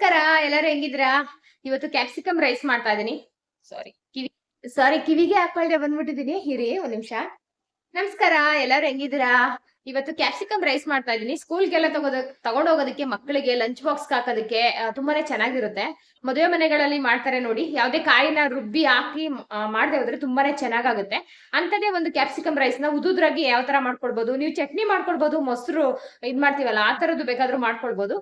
ನಮಸ್ಕಾರ. ಎಲ್ಲರೂ ಹೆಂಗಿದ್ರಾ ಇವತ್ತು ಕ್ಯಾಪ್ಸಿಕಮ್ ರೈಸ್ ಮಾಡ್ತಾ ಇದೀನಿ ಸಾರಿ ಕಿವಿ ಸಾರಿ ಕಿವಿಗೆ ಹಾಕೊಳ್ದೆ ಬಂದ್ಬಿಟ್ಟಿದೀನಿ ಹಿರಿ ಒಂದ್ ನಿಮಿಷ. ನಮಸ್ಕಾರ. ಎಲ್ಲರೂ ಹೆಂಗಿದ್ದೀರಾ? ಇವತ್ತು ಕ್ಯಾಪ್ಸಿಕಮ್ ರೈಸ್ ಮಾಡ್ತಾ ಇದೀನಿ ಸ್ಕೂಲ್ಗೆಲ್ಲ ತಗೋದ, ತಗೊಂಡೋಗೋದಕ್ಕೆ ಮಕ್ಕಳಿಗೆ ಲಂಚ್ ಬಾಕ್ಸ್ ಹಾಕೋದಕ್ಕೆ ತುಂಬಾನೇ ಚೆನ್ನಾಗಿರುತ್ತೆ. ಮದುವೆ ಮನೆಗಳಲ್ಲಿ ಮಾಡ್ತಾರೆ ನೋಡಿ, ಯಾವುದೇ ಕಾಯಿನ ರುಬ್ಬಿ ಹಾಕಿ ಮಾಡದೆ ಹೋದ್ರೆ ತುಂಬಾನೇ ಚೆನ್ನಾಗಾಗುತ್ತೆ. ಅಂತದೇ ಒಂದು ಕ್ಯಾಪ್ಸಿಕಮ್ ರೈಸ್ನ ಉದುದ್ರಾಗಿ ಯಾವ ತರ ಮಾಡ್ಕೊಳ್ಬಹುದು ನೀವು ಚಟ್ನಿ ಮಾಡ್ಕೊಳ್ಬಹುದು ಮೊಸರು ಇದ್ ಮಾಡ್ತೀವಲ್ಲ, ಆ ತರದ್ದು ಬೇಕಾದ್ರೂ ಮಾಡ್ಕೊಳ್ಬಹುದು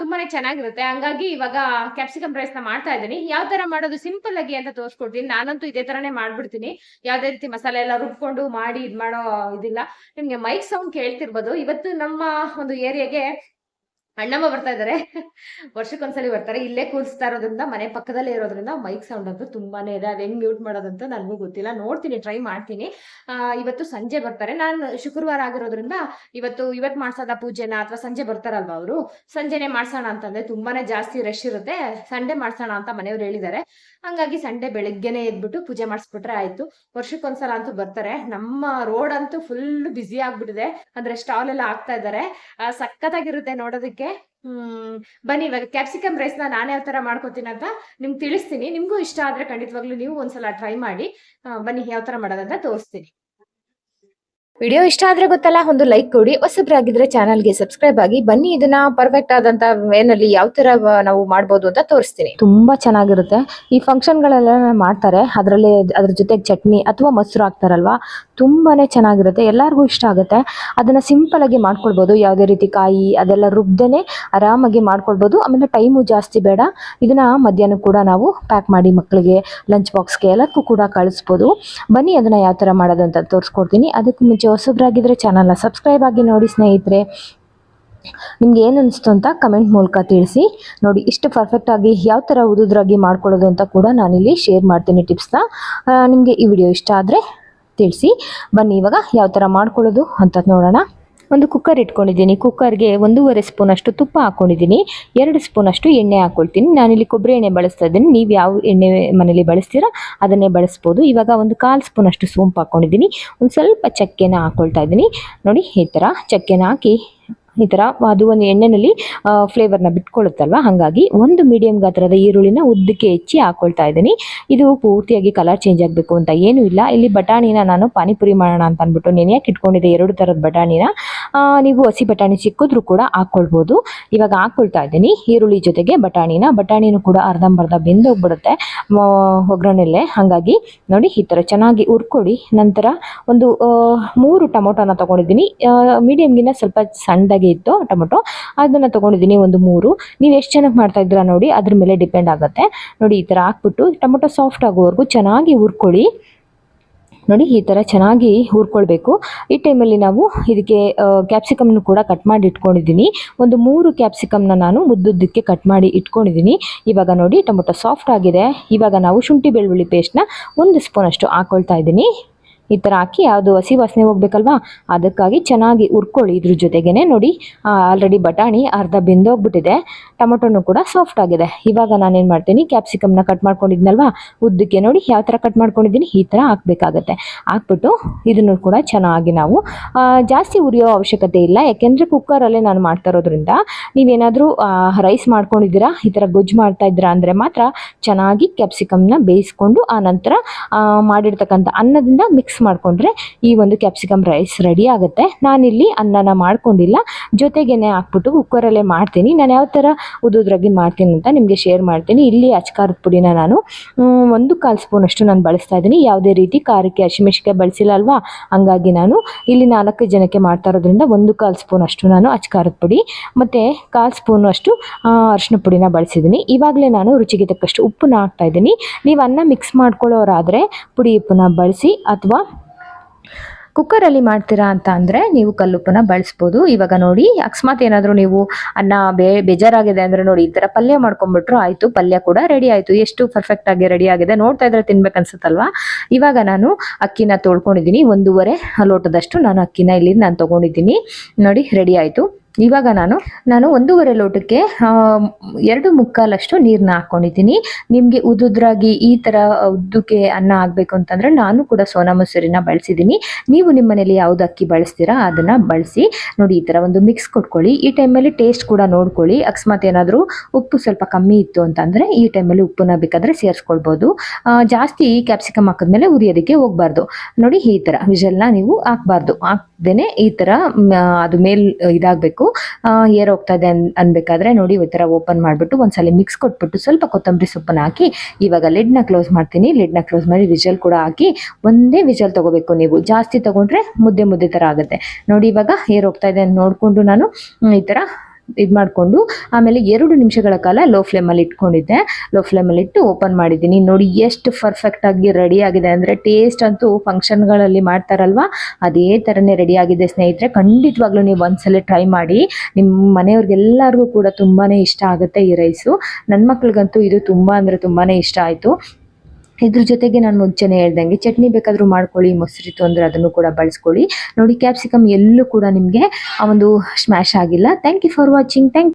ತುಂಬಾನೇ ಚೆನ್ನಾಗಿರುತ್ತೆ. ಹಂಗಾಗಿ ಇವಾಗ ಕ್ಯಾಪ್ಸಿಕಮ್ ರೈಸ್ನ ಮಾಡ್ತಾ ಇದ್ದೀನಿ. ಯಾವ ತರ ಮಾಡೋದು? ಸಿಂಪಲ್ ಆಗಿ ಅಂತ ತೋರಿಸ್ಕೊಡ್ತೀನಿ. ನಾನಂತೂ ಇದೇ ತರನೇ ಮಾಡ್ಬಿಡ್ತೀನಿ. ಯಾವ್ದೇ ರೀತಿ ಮಸಾಲೆ ಎಲ್ಲ ರುಬ್ಕೊಂಡು ಮಾಡಿ ಇದ್ ಮಾಡೋ ಇದಿಲ್ಲ. ನಿಮ್ಗೆ ಮೈಕ್ ಸೌಂಡ್ ಕೇಳ್ತಿರ್ಬೋದು ಇವತ್ತು ನಮ್ಮ ಒಂದು ಏರಿಯಾಗೆ ಅಣ್ಣಮ್ಮ ಬರ್ತಾ ಇದಾರೆ ವರ್ಷಕ್ಕೊಂದ್ಸಲಿ ಬರ್ತಾರೆ. ಇಲ್ಲೇ ಕೂರಿಸ್ತಾ ಇರೋದ್ರಿಂದ, ಮನೆ ಪಕ್ಕದಲ್ಲೇ ಇರೋದ್ರಿಂದ ಮೈಕ್ ಸೌಂಡ್ ಅಂತೂ ತುಂಬಾನೇ ಇದೆ. ಅದ್ ಹೆಂಗ್ ಮ್ಯೂಟ್ ಮಾಡೋದಂತ ನನಗೂ ಗೊತ್ತಿಲ್ಲ. ನೋಡ್ತೀನಿ ಟ್ರೈ ಮಾಡ್ತೀನಿ. ಇವತ್ತು ಸಂಜೆ ಬರ್ತಾರೆ. ನಾನು ಶುಕ್ರವಾರ ಆಗಿರೋದ್ರಿಂದ ಇವತ್ತು ಇವತ್ತು ಮಾಡ್ಸೋದ ಪೂಜೆನ ಅಥವಾ ಸಂಜೆ ಬರ್ತಾರಲ್ವಾ ಅವರು? ಸಂಜೆನೆ ಮಾಡ್ಸೋಣ ಅಂತಂದ್ರೆ ತುಂಬಾನೇ ಜಾಸ್ತಿ ರಶ್ ಇರುತ್ತೆ. ಸಂಡೆ ಮಾಡ್ಸೋಣ ಅಂತ ಮನೆಯವ್ರು ಹೇಳಿದ್ದಾರೆ. ಹಂಗಾಗಿ ಸಂಡೆ ಬೆಳಗ್ಗೆನೆ ಎದ್ಬಿಟ್ಟು ಪೂಜೆ ಮಾಡಿಸ್ಬಿಟ್ರೆ ಆಯ್ತು. ವರ್ಷಕ್ಕೊಂದ್ಸಲ ಅಂತೂ ಬರ್ತಾರೆ. ನಮ್ಮ ರೋಡ್ ಅಂತೂ ಫುಲ್ ಬ್ಯುಸಿ ಆಗ್ಬಿಟ್ಟಿದೆ. ಅಂದ್ರೆ ಸ್ಟಾಲ್ ಎಲ್ಲ ಆಗ್ತಾ ಇದ್ದಾರೆ. ಸಖತ್ತಾಗಿರುತ್ತೆ ನೋಡೋದಕ್ಕೆ. ಹ್ಮ್, ಬನ್ನಿ ಇವಾಗ ಕ್ಯಾಪ್ಸಿಕಮ್ ರೈಸ್ನ ನಾನು ಯಾವ ತರ ಮಾಡ್ಕೋತೀನಿ ಅಂತ ನಿಮ್ಗೆ ತಿಳಿಸ್ತೀನಿ. ನಿಮ್ಗೂ ಇಷ್ಟ ಆದ್ರೆ ಖಂಡಿತವಾಗ್ಲೂ ನೀವು ಒಂದ್ಸಲ ಟ್ರೈ ಮಾಡಿ. ಬನ್ನಿ ಯಾವ ತರ ಮಾಡೋದಂತ ತೋರಿಸ್ತೀನಿ. ವಿಡಿಯೋ ಇಷ್ಟ ಆದ್ರೆ ಗೊತ್ತಲ್ಲ, ಒಂದು ಲೈಕ್ ಕೊಡಿ. ಹೊಸಬ್ರಾಗಿದ್ರೆ ಚಾನಲ್ಗೆ ಸಬ್ಸ್ಕ್ರೈಬ್ ಆಗಿ ಬನ್ನಿ. ಇದನ್ನ ಪರ್ಫೆಕ್ಟ್ ಆದಂತ ವೇನಲ್ಲಿ ಯಾವ ತರ ನಾವು ಮಾಡ್ಬೋದು ಅಂತ ತೋರಿಸ್ತೀನಿ. ತುಂಬಾ ಚೆನ್ನಾಗಿರುತ್ತೆ. ಈ ಫಂಕ್ಷನ್ಗಳೆಲ್ಲ ಮಾಡ್ತಾರೆ. ಅದರಲ್ಲಿ ಅದ್ರ ಜೊತೆಗೆ ಚಟ್ನಿ ಅಥವಾ ಮೊಸರು ಹಾಕ್ತಾರಲ್ವಾ? ತುಂಬಾನೇ ಚೆನ್ನಾಗಿರುತ್ತೆ. ಎಲ್ಲರಿಗೂ ಇಷ್ಟ ಆಗುತ್ತೆ. ಅದನ್ನ ಸಿಂಪಲ್ ಆಗಿ ಮಾಡ್ಕೊಳ್ಬೋದು ಯಾವುದೇ ರೀತಿ ಕಾಯಿ, ಅದೆಲ್ಲ ರುಬ್ದೇನೆ ಆರಾಮಾಗಿ ಮಾಡ್ಕೊಳ್ಬೋದು ಆಮೇಲೆ ಟೈಮು ಜಾಸ್ತಿ ಬೇಡ. ಇದನ್ನ ಮಧ್ಯಾಹ್ನ ಕೂಡ ನಾವು ಪ್ಯಾಕ್ ಮಾಡಿ ಮಕ್ಕಳಿಗೆ ಲಂಚ್ ಬಾಕ್ಸ್ಗೆ ಎಲ್ಲದಕ್ಕೂ ಕೂಡ ಕಳಿಸ್ಬೋದು. ಬನ್ನಿ ಅದನ್ನ ಯಾವ ಥರ ಮಾಡೋದು ಅಂತ ತೋರಿಸ್ಕೊಡ್ತೀನಿ. ಅದಕ್ಕೆ ಮುಂಚೆ ಹೊಸಬ್ರಾಗಿದ್ರೆ ಚಾನಲ್ನ ಸಬ್ಸ್ಕ್ರೈಬ್ ಆಗಿ ನೋಡಿ ಸ್ನೇಹಿತರೆ. ನಿಮ್ಗೆ ಏನು ಅನಿಸ್ತು ಅಂತ ಕಮೆಂಟ್ ಮೂಲಕ ತಿಳಿಸಿ. ನೋಡಿ, ಇಷ್ಟು ಪರ್ಫೆಕ್ಟಾಗಿ ಯಾವ ಥರ ಉದುದ್ರಾಗಿ ಮಾಡ್ಕೊಳ್ಳೋದು ಅಂತ ಕೂಡ ನಾನಿಲ್ಲಿ ಶೇರ್ ಮಾಡ್ತೀನಿ ಟಿಪ್ಸ್ನ ನಿಮಗೆ ಈ ವಿಡಿಯೋ ಇಷ್ಟ ಆದರೆ ತಿಳಿಸಿ. ಬನ್ನಿ ಇವಾಗ ಯಾವ ಥರ ಮಾಡ್ಕೊಳ್ಳೋದು ಅಂತ ನೋಡೋಣ. ಒಂದು ಕುಕ್ಕರ್ ಇಟ್ಕೊಂಡಿದ್ದೀನಿ. ಕುಕ್ಕರ್ಗೆ ಒಂದೂವರೆ ಸ್ಪೂನಷ್ಟು ತುಪ್ಪ ಹಾಕ್ಕೊಂಡಿದ್ದೀನಿ ಎರಡು ಸ್ಪೂನಷ್ಟು ಎಣ್ಣೆ ಹಾಕ್ಕೊಳ್ತೀನಿ ನಾನಿಲ್ಲಿ ಕೊಬ್ಬರಿ ಎಣ್ಣೆ ಬಳಸ್ತಾ ಇದ್ದೀನಿ. ನೀವು ಯಾವ ಎಣ್ಣೆ ಮನೇಲಿ ಬಳಸ್ತೀರಾ ಅದನ್ನೇ ಬಳಸ್ಬೋದು. ಇವಾಗ ಒಂದು ಕಾಲು ಸ್ಪೂನಷ್ಟು ಸೋಂಪು ಹಾಕ್ಕೊಂಡಿದ್ದೀನಿ ಒಂದು ಸ್ವಲ್ಪ ಚಕ್ಕೆನ ಹಾಕ್ಕೊಳ್ತಾ ಇದ್ದೀನಿ. ನೋಡಿ, ಈ ಥರ ಚಕ್ಕೆನ ಹಾಕಿ ಈ ಥರ ಅದು ಒಂದು ಎಣ್ಣೆಯಲ್ಲಿ ಫ್ಲೇವರ್ನ ಬಿಟ್ಕೊಳ್ಳುತ್ತಲ್ವ ಹಾಗಾಗಿ ಒಂದು ಮೀಡಿಯಂ ಗಾತ್ರದ ಈರುಳ್ಳಿನ ಉದ್ದಕ್ಕೆ ಹೆಚ್ಚಿ ಹಾಕೊಳ್ತಾ ಇದ್ದೀನಿ. ಇದು ಪೂರ್ತಿಯಾಗಿ ಕಲರ್ ಚೇಂಜ್ ಆಗಬೇಕು ಅಂತ ಏನೂ ಇಲ್ಲ. ಇಲ್ಲಿ ಬಟಾಣಿನ ನಾನು ಪಾನಿಪುರಿ ಮಾಡೋಣ ಅಂತ ಅಂದ್ಬಿಟ್ಟು ನೆನೆಯಕ್ಕೆ ಇಟ್ಕೊಂಡಿದ್ದೆ? ಎರಡು ಥರದ ಬಟಾಣಿನ. ನೀವು ಹಸಿ ಬಟಾಣಿ ಸಿಕ್ಕಿದ್ರೂ ಕೂಡ ಹಾಕ್ಕೊಳ್ಬೋದು ಇವಾಗ ಹಾಕ್ಕೊಳ್ತಾ ಇದ್ದೀನಿ ಈರುಳ್ಳಿ ಜೊತೆಗೆ ಬಟಾಣಿನ. ಬಟಾಣಿನೂ ಕೂಡ ಅರ್ಧಂಬರ್ಧ ಬೆಂದೋಗ್ಬಿಡುತ್ತೆ ಒಗ್ಗರಣೆಲ್ಲೇ ಹಾಗಾಗಿ ನೋಡಿ ಈ ಥರ ಚೆನ್ನಾಗಿ ಹುರ್ಕೊಡಿ ನಂತರ ಒಂದು ಮೂರು ಟೊಮೊಟೊನ ತೊಗೊಂಡಿದ್ದೀನಿ. ಮೀಡಿಯಮ್ಗಿನ್ನ ಸ್ವಲ್ಪ ಸಣ್ಣದಾಗಿ ಇತ್ತು ಟೊಮೊಟೊ. ಅದನ್ನು ತೊಗೊಂಡಿದ್ದೀನಿ ಒಂದು ಮೂರು. ನೀವು ಎಷ್ಟು ಚೆನ್ನಾಗಿ ಮಾಡ್ತಾ ಇದ್ದೀರಾ ನೋಡಿ, ಅದ್ರ ಮೇಲೆ ಡಿಪೆಂಡ್ ಆಗುತ್ತೆ. ನೋಡಿ, ಈ ಥರ ಹಾಕ್ಬಿಟ್ಟು ಟೊಮೊಟೊ ಸಾಫ್ಟ್ ಆಗೋವರೆಗೂ ಚೆನ್ನಾಗಿ ಹುರ್ಕೊಳ್ಳಿ. ನೋಡಿ, ಈ ಥರ ಚೆನ್ನಾಗಿ ಹುರ್ಕೊಳ್ಬೇಕು. ಈ ಟೈಮಲ್ಲಿ ನಾವು ಇದಕ್ಕೆ ಕ್ಯಾಪ್ಸಿಕಮ್ನ ಕೂಡ ಕಟ್ ಮಾಡಿ ಇಟ್ಕೊಂಡಿದ್ದೀನಿ. ಒಂದು ಮೂರು ಕ್ಯಾಪ್ಸಿಕಮ್ನ ನಾನು ಮುದ್ದುದ್ದಕ್ಕೆ ಕಟ್ ಮಾಡಿ ಇಟ್ಕೊಂಡಿದ್ದೀನಿ. ಇವಾಗ ನೋಡಿ, ಟೊಮೊಟೊ ಸಾಫ್ಟ್ ಆಗಿದೆ. ಇವಾಗ ನಾವು ಶುಂಠಿ ಬೆಳ್ಳುಳ್ಳಿ ಪೇಸ್ಟ್ನ ಒಂದು ಸ್ಪೂನಷ್ಟು ಹಾಕ್ಕೊಳ್ತಾ ಇದ್ದೀನಿ. ಈ ಥರ ಹಾಕಿ ಅದು ಹಸಿ ವಾಸನೆ ಹೋಗ್ಬೇಕಲ್ವಾ? ಅದಕ್ಕಾಗಿ ಚೆನ್ನಾಗಿ ಹುರ್ಕೊಳ್ಳಿ ಇದ್ರ ಜೊತೆಗೇನೆ ನೋಡಿ. ಆಲ್ರೆಡಿ ಬಟಾಣಿ ಅರ್ಧ ಬೆಂದೋಗ್ಬಿಟ್ಟಿದೆ. ಟೊಮೊಟೊನು ಕೂಡ ಸಾಫ್ಟ್ ಆಗಿದೆ. ಇವಾಗ ನಾನೇನು ಮಾಡ್ತೀನಿ ಕ್ಯಾಪ್ಸಿಕಮ್ನ ಕಟ್ ಮಾಡ್ಕೊಂಡಿದ್ನಲ್ವಾ? ಉದ್ದಕ್ಕೆ ನೋಡಿ ಯಾವ ಥರ ಕಟ್ ಮಾಡ್ಕೊಂಡಿದ್ದೀನಿ, ಈ ಥರ ಹಾಕಬೇಕಾಗತ್ತೆ. ಹಾಕ್ಬಿಟ್ಟು ಇದನ್ನು ಕೂಡ ಚೆನ್ನಾಗಿ ನಾವು ಜಾಸ್ತಿ ಉರಿಯೋ ಅವಶ್ಯಕತೆ ಇಲ್ಲ. ಯಾಕೆಂದರೆ ಕುಕ್ಕರಲ್ಲೇ ನಾನು ಮಾಡ್ತಾ ಇರೋದ್ರಿಂದ ನೀವೇನಾದರೂ ರೈಸ್ ಮಾಡ್ಕೊಂಡಿದ್ದೀರಾ, ಈ ಥರ ಗೊಜ್ಜು ಮಾಡ್ತಾ ಇದ್ದೀರಾ ಅಂದರೆ ಮಾತ್ರ ಚೆನ್ನಾಗಿ ಕ್ಯಾಪ್ಸಿಕಮ್ನ ಬೇಯಿಸ್ಕೊಂಡು ಆ ನಂತರ ಮಾಡಿರ್ತಕ್ಕಂಥ ಅನ್ನದಿಂದ ಮಿಕ್ಸ್ ಮಾಡಿಕೊಂಡ್ರೆ ಈ ಒಂದು ಕ್ಯಾಪ್ಸಿಕಮ್ ರೈಸ್ ರೆಡಿ ಆಗುತ್ತೆ. ನಾನಿಲ್ಲಿ ಅನ್ನನ ಮಾಡ್ಕೊಂಡಿಲ್ಲ. ಜೊತೆಗೇನೆ ಹಾಕ್ಬಿಟ್ಟು ಕುಕ್ಕರಲ್ಲೇ ಮಾಡ್ತೀನಿ. ನಾನು ಯಾವ ಥರ ಉದುದ್ರಾಗಿ ಮಾಡ್ತೀನಿ ಅಂತ ನಿಮಗೆ ಶೇರ್ ಮಾಡ್ತೀನಿ. ಇಲ್ಲಿ ಅಚ್ಕಾರದ ಪುಡಿನ ನಾನು ಒಂದು ಕಾಲು ಸ್ಪೂನಷ್ಟು ನಾನು ಬಳಸ್ತಾ ಇದ್ದೀನಿ. ಯಾವುದೇ ರೀತಿ ಖಾರಕ್ಕೆ ಹಸಿಮೆಣಸಿಕಾಯಿ ಬಳಸಿಲ್ಲ ಅಲ್ವಾ? ಹಂಗಾಗಿ ನಾನು ಇಲ್ಲಿ ನಾಲ್ಕು ಜನಕ್ಕೆ ಮಾಡ್ತಾ ಇರೋದ್ರಿಂದ ಒಂದು ಕಾಲು ಸ್ಪೂನ್ ಅಷ್ಟು ನಾನು ಅಚ್ಕಾರದ ಪುಡಿ, ಮತ್ತು ಕಾಲು ಸ್ಪೂನು ಅಷ್ಟು ಅರಿಶಿನ ಪುಡಿನ ಬಳಸಿದ್ದೀನಿ. ಇವಾಗಲೇ ನಾನು ರುಚಿಗೆ ತಕ್ಕಷ್ಟು ಉಪ್ಪನ್ನ ಹಾಕ್ತಾ ಇದ್ದೀನಿ. ನೀವು ಅನ್ನ ಮಿಕ್ಸ್ ಮಾಡ್ಕೊಳ್ಳೋರಾದರೆ ಪುಡಿ ಉಪ್ಪನ್ನ ಬಳಸಿ, ಅಥವಾ ಕುಕ್ಕರಲ್ಲಿ ಮಾಡ್ತೀರಾ ಅಂತ ಅಂದರೆ ನೀವು ಕಲ್ಲುಪ್ಪನ್ನ ಬಳಸ್ಬೋದು. ಇವಾಗ ನೋಡಿ, ಅಕಸ್ಮಾತ್ ಏನಾದರೂ ನೀವು ಅನ್ನ ಬೇ, ಬೇಜಾರಾಗಿದೆ ಅಂದರೆ ನೋಡಿ, ಈ ಥರ ಪಲ್ಯ ಮಾಡ್ಕೊಂಡ್ಬಿಟ್ರು ಆಯಿತು, ಪಲ್ಯ ಕೂಡ ರೆಡಿ ಆಯಿತು. ಎಷ್ಟು ಪರ್ಫೆಕ್ಟ್ ಆಗಿ ರೆಡಿ ಆಗಿದೆ. ನೋಡ್ತಾ ಇದ್ರೆ ತಿನ್ಬೇಕು ಅನ್ಸುತ್ತಲ್ವಾ ಇವಾಗ ನಾನು ಅಕ್ಕಿನ ತೊಳ್ಕೊಂಡಿದ್ದೀನಿ. ಒಂದೂವರೆ ಲೋಟದಷ್ಟು ನಾನು ಅಕ್ಕಿನ ಇಲ್ಲಿ ನಾನು ತೊಗೊಂಡಿದ್ದೀನಿ. ನೋಡಿ, ರೆಡಿ ಆಯಿತು. ಇವಾಗ ನಾನು ನಾನು ಒಂದೂವರೆ ಲೋಟಕ್ಕೆ ಎರಡು ಮುಕ್ಕಾಲಷ್ಟು ನೀರನ್ನ ಹಾಕ್ಕೊಂಡಿದ್ದೀನಿ ನಿಮಗೆ ಉದುದ್ರಾಗಿ ಈ ಥರ ಉದ್ದಕ್ಕೆ ಅನ್ನ ಆಗಬೇಕು ಅಂತಂದರೆ ನಾನು ಕೂಡ ಸೋನಾ ಮೊಸರಿನ ಬಳಸಿದ್ದೀನಿ. ನೀವು ನಿಮ್ಮ ಮನೇಲಿ ಯಾವುದು ಅಕ್ಕಿ ಬಳಸ್ತೀರಾ ಅದನ್ನು ಬಳಸಿ, ನೋಡಿ ಈ ಥರ ಒಂದು ಮಿಕ್ಸ್ ಕೊಟ್ಕೊಳ್ಳಿ. ಈ ಟೈಮಲ್ಲಿ ಟೇಸ್ಟ್ ಕೂಡ ನೋಡ್ಕೊಳ್ಳಿ. ಅಕಸ್ಮಾತ್ ಏನಾದರೂ ಉಪ್ಪು ಸ್ವಲ್ಪ ಕಮ್ಮಿ ಇತ್ತು ಅಂತಂದರೆ ಈ ಟೈಮಲ್ಲಿ ಉಪ್ಪನ್ನ ಬೇಕಾದರೆ ಸೇರಿಸ್ಕೊಳ್ಬೋದು. ಜಾಸ್ತಿ ಕ್ಯಾಪ್ಸಿಕಮ್ ಹಾಕಿದ್ಮೇಲೆ ಉರಿಯೋದಕ್ಕೆ ಹೋಗಬಾರ್ದು. ನೋಡಿ ಈ ಥರ ವಿಜಲ್ನ ನೀವು ಹಾಕ್ಬಾರ್ದು. ಹಾಕ್ದೇನೆ ಈ ಥರ ಅದು ಮೇಲ್ ಇದಾಗಬೇಕು. ಏರ್ ಹೋಗ್ತಾ ಇದೆ ಅನ್, ಅನ್ಬೇಕಾದ್ರೆ ನೋಡಿ, ಈ ಥರ ಓಪನ್ ಮಾಡಿಬಿಟ್ಟು ಒಂದ್ಸಲ ಮಿಕ್ಸ್ ಕೊಟ್ಬಿಟ್ಟು ಸ್ವಲ್ಪ ಕೊತ್ತಂಬರಿ ಸೊಪ್ಪನ್ನ ಹಾಕಿ, ಇವಾಗ ಲಿಡ್ನ ಕ್ಲೋಸ್ ಮಾಡ್ತೀನಿ. ಲಿಡ್ನ ಕ್ಲೋಸ್ ಮಾಡಿ ವಿಜಲ್ ಕೂಡ ಹಾಕಿ, ಒಂದೇ ವಿಜಲ್ ತಗೋಬೇಕು ನೀವು. ಜಾಸ್ತಿ ತಗೊಂಡ್ರೆ ಮುದ್ದೆ ಮುದ್ದೆ ಥರ ಆಗುತ್ತೆ. ನೋಡಿ, ಇವಾಗ ಏರ್ ಹೋಗ್ತಾ ಇದೆ ನೋಡಿಕೊಂಡು ನಾನು ಈ ಥರ ಇದು ಮಾಡಿಕೊಂಡು ಆಮೇಲೆ ಎರಡು ನಿಮಿಷಗಳ ಕಾಲ ಲೋ ಫ್ಲೇಮಲ್ಲಿ ಇಟ್ಕೊಂಡಿದ್ದೆ. ಲೋ ಫ್ಲೇಮಲ್ಲಿ ಇಟ್ಟು ಓಪನ್ ಮಾಡಿದ್ದೀನಿ. ನೋಡಿ ಎಷ್ಟು ಪರ್ಫೆಕ್ಟ್ ಆಗಿ ರೆಡಿ ಆಗಿದೆ. ಅಂದರೆ ಟೇಸ್ಟ್ ಅಂತೂ ಫಂಕ್ಷನ್ಗಳಲ್ಲಿ ಮಾಡ್ತಾರಲ್ವಾ? ಅದೇ ಥರನೇ ರೆಡಿ ಆಗಿದೆ ಸ್ನೇಹಿತರೆ. ಖಂಡಿತವಾಗ್ಲೂ ನೀವು ಒಂದ್ಸಲ ಟ್ರೈ ಮಾಡಿ. ನಿಮ್ಮ ಮನೆಯವ್ರಿಗೆಲ್ಲರಿಗೂ ಕೂಡ ತುಂಬಾ ಇಷ್ಟ ಆಗುತ್ತೆ ಈ ರೈಸು ನನ್ನ ಮಕ್ಳಿಗಂತೂ ಇದು ತುಂಬ ಅಂದರೆ ತುಂಬಾ ಇಷ್ಟ ಆಯಿತು. ಇದ್ರ ಜೊತೆಗೆ ನಾನು ಮುಂಚೆನೇ ಹೇಳ್ದಂಗೆ, ಚಟ್ನಿ ಬೇಕಾದರೂ ಮಾಡ್ಕೊಳ್ಳಿ ಮೊಸರಿತ್ತು ಅಂದ್ರೆ ಅದನ್ನು ಕೂಡ ಬಳಸ್ಕೊಳ್ಳಿ. ನೋಡಿ ಕ್ಯಾಪ್ಸಿಕಮ್ ಎಲ್ಲೂ ಕೂಡ ನಿಮಗೆ ಆ ಒಂದು ಸ್ಮ್ಯಾಶ್ ಆಗಿಲ್ಲ. Thank you for watching thank